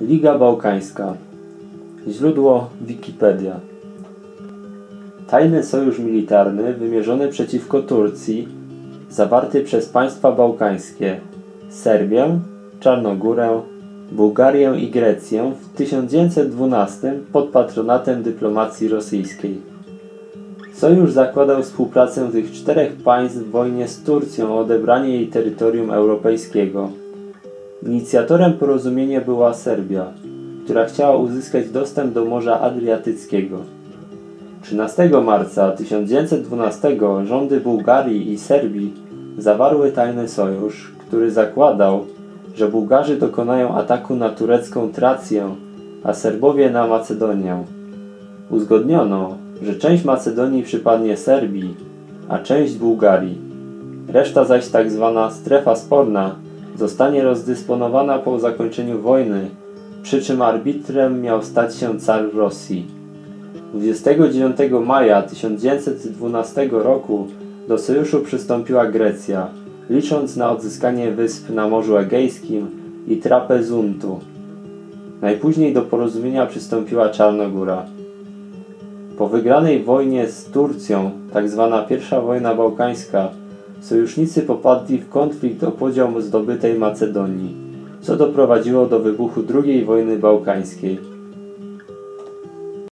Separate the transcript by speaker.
Speaker 1: Liga Bałkańska Źródło Wikipedia Tajny sojusz militarny wymierzony przeciwko Turcji zawarty przez państwa bałkańskie Serbię, Czarnogórę, Bułgarię i Grecję w 1912 pod patronatem dyplomacji rosyjskiej. Sojusz zakładał współpracę tych czterech państw w wojnie z Turcją o odebranie jej terytorium europejskiego. Inicjatorem porozumienia była Serbia, która chciała uzyskać dostęp do Morza Adriatyckiego. 13 marca 1912 rządy Bułgarii i Serbii zawarły tajny sojusz, który zakładał, że Bułgarzy dokonają ataku na turecką Trację, a Serbowie na Macedonię. Uzgodniono, że część Macedonii przypadnie Serbii, a część Bułgarii. Reszta zaś tak zwana strefa sporna zostanie rozdysponowana po zakończeniu wojny, przy czym arbitrem miał stać się car Rosji. 29 maja 1912 roku do sojuszu przystąpiła Grecja, licząc na odzyskanie wysp na Morzu Egejskim i Trapezuntu. Najpóźniej do porozumienia przystąpiła Czarnogóra. Po wygranej wojnie z Turcją, tzw. pierwsza wojna bałkańska, sojusznicy popadli w konflikt o podział zdobytej Macedonii, co doprowadziło do wybuchu II wojny bałkańskiej.